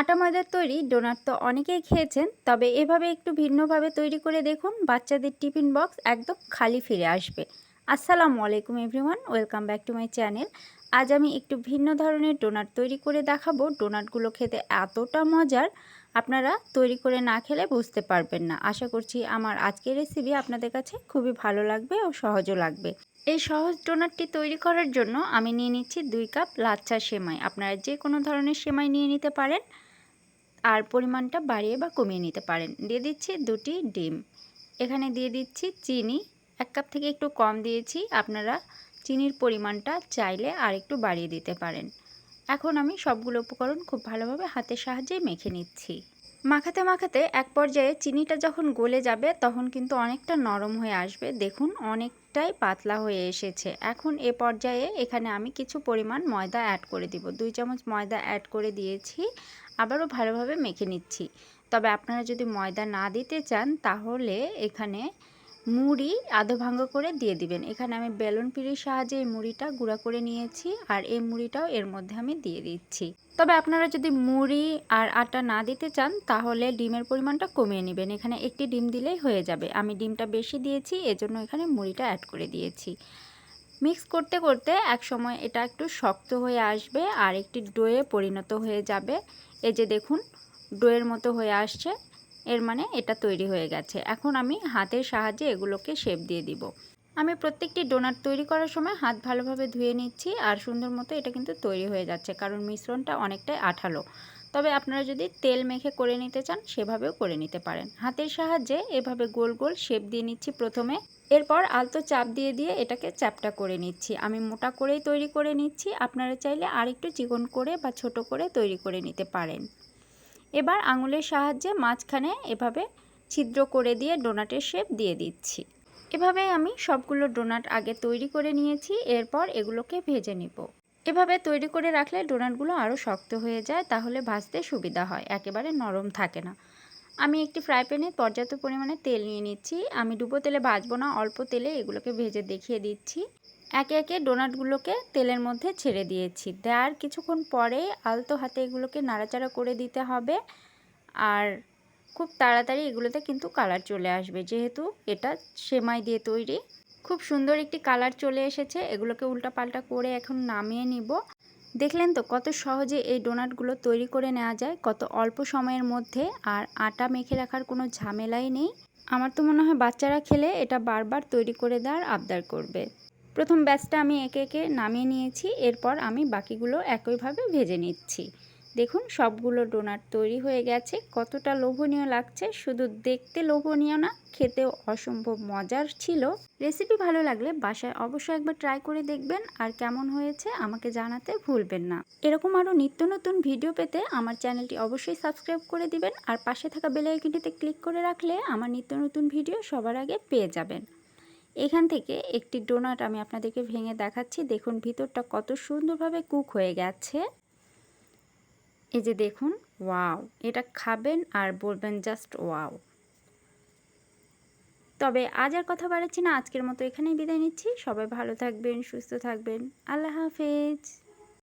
আটা ময়দার তৈরি ডোনাট তো অনেকেই খেয়েছেন, তবে এভাবে একটু ভিন্নভাবে তৈরি করে দেখুন, বাচ্চাদের টিফিন বক্স একদম খালি ফিরে আসবে। আসসালামু আলাইকুম everyone, welcome back to my channel. আজ আমি একটু ভিন্ন ধরনের ডোনাট তৈরি করে দেখাবো। ডোনাটগুলো খেতে এতটা মজার, আপনারা তৈরি করে না খেলে বুঝতে পারবেন না। আশা করছি আমার আজকের রেসিপি আপনাদের কাছে খুবই ভালো লাগবে ও সহজও লাগবে। এই সহজ ডোনাটটি তৈরি করার জন্য আমি নিয়ে নিচ্ছি দুই কাপ লাচ্ছা সেমাই। আপনারা যে কোনো ধরনের সেমাই নিয়ে নিতে পারেন। আর পরিমাণটা বাড়িয়ে বা কমিয়ে নিতে পারেন। দিয়ে দিচ্ছি দুটি ডিম। এখানে দিয়ে দিচ্ছি চিনি। এক কাপ থেকে একটু কম দিয়েছি। আপনারা চিনির পরিমাণটা চাইলে আর একটু বাড়িয়ে দিতে পারেন। এখন আমি সবগুলো উপকরণ খুব ভালোভাবে হাতের সাহায্যে মেখে নিচ্ছি। মাখাতে মাখাতে এক পর্যায়ে চিনিটা যখন গলে যাবে, তখন কিন্তু অনেকটা নরম হয়ে আসবে। দেখুন, অনেকটাই পাতলা হয়ে এসেছে। এখন এ পর্যায়ে এখানে আমি কিছু পরিমাণ ময়দা অ্যাড করে দিব। দুই চামচ ময়দা অ্যাড করে দিয়েছি। আবারও ভালোভাবে মেখে নিচ্ছি। তবে আপনারা যদি ময়দা না দিতে চান, তাহলে এখানে মুড়ি আধো ভাঙ্গ করে দিয়ে দিবেন। এখানে আমি বেলুন পিড়ির সাহায্যে এই মুড়িটা গুঁড়া করে নিয়েছি আর এই মুড়িটাও এর মধ্যে আমি দিয়ে দিচ্ছি। তবে আপনারা যদি মুড়ি আর আটা না দিতে চান, তাহলে ডিমের পরিমাণটা কমিয়ে নেবেন। এখানে একটি ডিম দিলেই হয়ে যাবে। আমি ডিমটা বেশি দিয়েছি, এজন্য এখানে মুড়িটা অ্যাড করে দিয়েছি। মিক্স করতে করতে এক সময় এটা একটু শক্ত হয়ে আসবে আর একটি ডোয়ে পরিণত হয়ে যাবে। এই যে দেখুন ডোয়ের মতো হয়ে আসছে। এর মানে এটা তৈরি হয়ে গেছে। এখন আমি হাতের সাহায্যে এগুলোকে শেপ দিয়ে দিব। আমি প্রত্যেকটি ডোনাট তৈরি করার সময় হাত ভালোভাবে ধুয়ে নিচ্ছি আর সুন্দর মতো এটা কিন্তু তৈরি হয়ে যাচ্ছে, কারণ মিশ্রণটা অনেকটাই আঠালো। তবে আপনারা যদি তেল মেখে করে নিতে চান, সেভাবেও করে নিতে পারেন। হাতের সাহায্যে এভাবে গোল গোল শেপ দিয়ে নিচ্ছি প্রথমে। এরপর আলতো চাপ দিয়ে দিয়ে এটাকে চ্যাপটা করে নিচ্ছি। আমি মোটা করেই তৈরি করে নিচ্ছি। আপনারা চাইলে আরেকটু চিকন করে বা ছোট করে তৈরি করে নিতে পারেন। এবার আঙুলের সাহায্যে মাঝখানে এভাবে ছিদ্র করে দিয়ে ডোনাটের শেপ দিয়ে দিচ্ছি। এভাবে আমি সবগুলো ডোনাট আগে তৈরি করে নিয়েছি, এরপর এগুলোকে ভেজে নিব। এভাবে তৈরি করে রাখলে ডোনাটগুলো আরও শক্ত হয়ে যায়, তাহলে ভাজতে সুবিধা হয়, একেবারে নরম থাকে না। আমি একটি ফ্রাই প্যানে পর্যাপ্ত পরিমাণে তেল নিয়ে নিচ্ছি। আমি ডুবো তেলে ভাজবো না, অল্প তেলে এগুলোকে ভেজে দেখিয়ে দিচ্ছি। একে একে ডোনাটগুলোকে তেলের মধ্যে ছেড়ে দিয়েছি। দেওয়ার কিছুক্ষণ পরে আলতো হাতে এগুলোকে নাড়াচাড়া করে দিতে হবে আর খুব তাড়াতাড়ি এগুলোতে কিন্তু কালার চলে আসবে, যেহেতু এটা সেমাই দিয়ে তৈরি। খুব সুন্দর একটি কালার চলে এসেছে, এগুলোকে উল্টাপাল্টা করে এখন নামিয়ে নিব। দেখলেন তো কত সহজে এই ডোনাটগুলো তৈরি করে নেওয়া যায়, কত অল্প সময়ের মধ্যে, আর আটা মেখে রাখার কোনো ঝামেলাই নেই। আমার তো মনে হয় বাচ্চারা খেলে এটা বারবার তৈরি করে দেওয়ার আবদার করবে। প্রথম ব্যাচটা আমি একে একে নামিয়ে নিয়েছি, এরপর আমি বাকিগুলো একইভাবে ভেজে নিচ্ছি। দেখুন, সবগুলো ডোনাট তৈরি হয়ে গেছে। কতটা লোভনীয় লাগছে। শুধু দেখতে লোভনীয় না, খেতেও অসম্ভব মজার ছিল। রেসিপি ভালো লাগলে বাসায় অবশ্যই একবার ট্রাই করে দেখবেন। আর কেমন হয়েছে আমাকে জানাতে ভুলবেন না। এরকম আরও নিত্য নতুন ভিডিও পেতে আমার চ্যানেলটি অবশ্যই সাবস্ক্রাইব করে দিবেন। আর পাশে থাকা বেল আইকনটিতে ক্লিক করে রাখলে আমার নিত্য নতুন ভিডিও সবার আগে পেয়ে যাবেন। এখান থেকে একটি ডোনাট আমি আপনাদেরকে ভেঙে দেখাচ্ছি। দেখুন, ভিতরটা কত সুন্দরভাবে কুক হয়ে গেছে। এই যে দেখুন, ওয়াও, এটা খাবেন আর বলবেন জাস্ট ওয়াও। তবে আজ আর কথা বাড়াচ্ছি না, আজকের মতো এখানেই বিদায় নিচ্ছি। সবাই ভালো থাকবেন, সুস্থ থাকবেন। আল্লাহ হাফেজ।